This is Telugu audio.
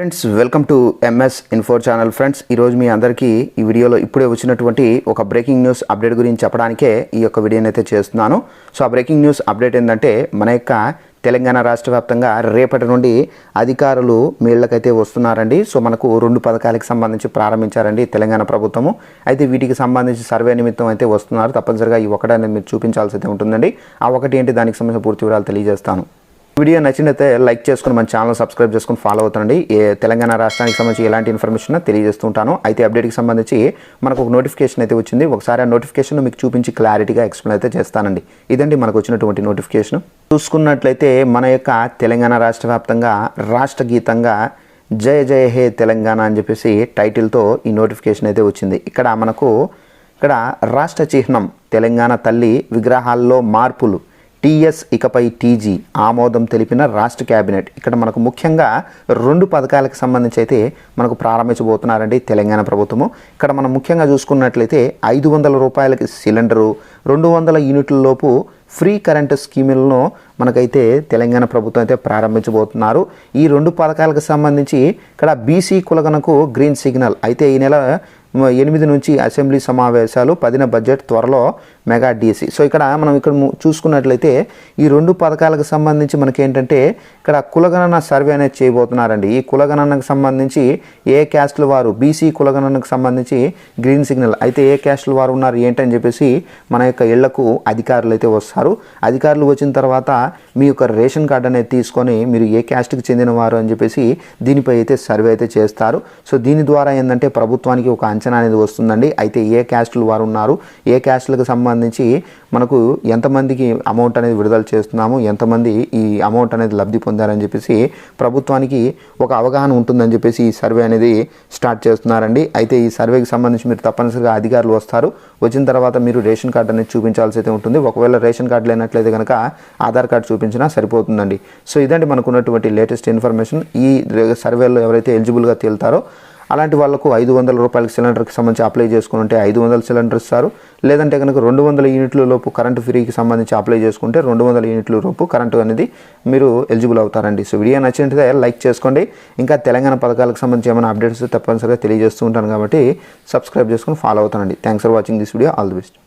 Friends welcome to MS info channel friends ఈరోజు మీ అందరికీ ఈ వీడియోలో ఇప్పుడే వచ్చినటువంటి ఒక బ్రేకింగ్ న్యూస్ అప్డేట్ గురించి చెప్పడానికే ఈ యొక్క వీడియోని అయితే చేస్తున్నాను. సో ఆ బ్రేకింగ్ న్యూస్ అప్డేట్ ఏంటంటే మన యొక్క తెలంగాణ రాష్ట్ర వ్యాప్తంగా రేపటి నుండి అధికారులు మీళ్ళకైతే వస్తున్నారండి. సో మనకు రెండు పథకాలకు సంబంధించి ప్రారంభించారండి తెలంగాణ ప్రభుత్వము. అయితే వీటికి సంబంధించి సర్వే నిమిత్తం అయితే వస్తున్నారు. తప్పనిసరిగా ఈ ఒకటి అనేది మీరు చూపించాల్సి అయితే ఉంటుందండి. ఆ ఒకటి ఏంటి? దానికి సంబంధించిన పూర్తి వివరాలు తెలియజేస్తాను. వీడియో నచ్చినైతే లైక్ చేసుకుని మన ఛానల్ సబ్స్క్రైబ్ చేసుకుని ఫాలో అవుతుండండి. ఏ తెలంగాణ రాష్ట్రానికి సంబంధించి ఎలాంటి ఇన్ఫర్మేషన్ తెలియజేస్తుంటాను అయితే అప్డేట్కి సంబంధించి మనకు ఒక నోటిఫికేషన్ అయితే వచ్చింది. ఒకసారి ఆ నోటిఫికేషన్ మీకు చూపించి క్లారిటీగా ఎక్స్ప్లెయిన్ అయితే చేస్తానండి. ఇదండి మనకు వచ్చినటువంటి నోటిఫికేషన్. చూసుకున్నట్లయితే మన యొక్క తెలంగాణ రాష్ట్ర వ్యాప్తంగా రాష్ట్ర గీతంగా జయ జయ హే తెలంగాణ అని చెప్పేసి టైటిల్తో ఈ నోటిఫికేషన్ అయితే వచ్చింది. ఇక్కడ మనకు ఇక్కడ రాష్ట్ర చిహ్నం తెలంగాణ తల్లి విగ్రహాల్లో మార్పులు. టీఎస్ ఇకపై టీజీ ఆమోదం తెలిపిన రాష్ట్ర కేబినెట్ ఇక్కడ మనకు ముఖ్యంగా రెండు పథకాలకు సంబంధించి అయితే మనకు ప్రారంభించబోతున్నారండి తెలంగాణ ప్రభుత్వము. ఇక్కడ మనం ముఖ్యంగా చూసుకున్నట్లయితే ఐదు వందల రూపాయలకి సిలిండరు రెండు వందల యూనిట్లలోపు ఫ్రీ కరెంటు స్కీములను మనకైతే తెలంగాణ ప్రభుత్వం అయితే ప్రారంభించబోతున్నారు. ఈ రెండు పథకాలకు సంబంధించి ఇక్కడ బీసీ కులగనకు గ్రీన్ సిగ్నల్. అయితే ఈ నెల ఎనిమిది నుంచి అసెంబ్లీ సమావేశాలు పదిన బడ్జెట్ త్వరలో మెగా డిసి. సో ఇక్కడ మనం ఇక్కడ చూసుకున్నట్లయితే ఈ రెండు పథకాలకు సంబంధించి మనకి ఏంటంటే ఇక్కడ కులగణన సర్వే అనేది చేయబోతున్నారండి. ఈ కులగణనకు సంబంధించి ఏ క్యాస్ట్ల వారు బీసీ కులగణనకు సంబంధించి గ్రీన్ సిగ్నల్. అయితే ఏ క్యాస్ట్ల వారు ఉన్నారు ఏంటని చెప్పేసి మన యొక్క ఇళ్ళకు అధికారులు అయితే వస్తారు. అధికారులు వచ్చిన తర్వాత మీ యొక్క రేషన్ కార్డు అనేది తీసుకొని మీరు ఏ క్యాస్ట్కి చెందిన వారు అని చెప్పేసి దీనిపై అయితే సర్వే అయితే చేస్తారు. సో దీని ద్వారా ఏంటంటే ప్రభుత్వానికి ఒక అంచనా అనేది వస్తుందండి. అయితే ఏ క్యాస్టులు వారు ఉన్నారు? ఏ క్యాస్టులకు సంబంధించి మనకు ఎంతమందికి అమౌంట్ అనేది విడుదల చేస్తున్నాము? ఎంతమంది ఈ అమౌంట్ అనేది లబ్ధి పొందారని చెప్పేసి ప్రభుత్వానికి ఒక అవగాహన ఉంటుందని చెప్పేసి ఈ సర్వే అనేది స్టార్ట్ చేస్తున్నారండి. అయితే ఈ సర్వేకి సంబంధించి మీరు తప్పనిసరిగా అధికారులు వస్తారు. వచ్చిన తర్వాత మీరు రేషన్ కార్డు అనేది చూపించాల్సి అయితే ఉంటుంది. ఒకవేళ రేషన్ కార్డు లేనట్లయితే కనుక ఆధార్ కార్డు చూపించినా సరిపోతుందండి. సో ఇదండి మనకున్నటువంటి లేటెస్ట్ ఇన్ఫర్మేషన్. ఈ సర్వేలో ఎవరైతే ఎలిజిబుల్గా తేలుతారో అలాంటి వాళ్ళకు ఐదు వందల రూపాయలకి సిలిండర్కి సంబంధించి అప్లై చేసుకుని ఉంటే ఐదు వందల సిలిండర్ ఇస్తారు. లేదంటే కనుక రెండు వందల యూనిట్ల లోపు కరెంటు ఫ్రీకి సంబంధించి అప్లై చేసుకుంటే రెండు వందల యూనిట్ల లోపు కరెంటు అనేది మీరు ఎలిజిబుల్ అవుతారండి. సో వీడియో నచ్చినట్లయితే లైక్ చేసుకోండి. ఇంకా తెలంగాణ పథకాలకు సంబంధించి ఏమైనా అప్డేట్స్ తప్పనిసరిగా తెలియజేస్తూ ఉంటాను కాబట్టి సబ్స్క్రైబ్ చేసుకుని ఫాలో అవుతానండి. Thanks for watching this video all the best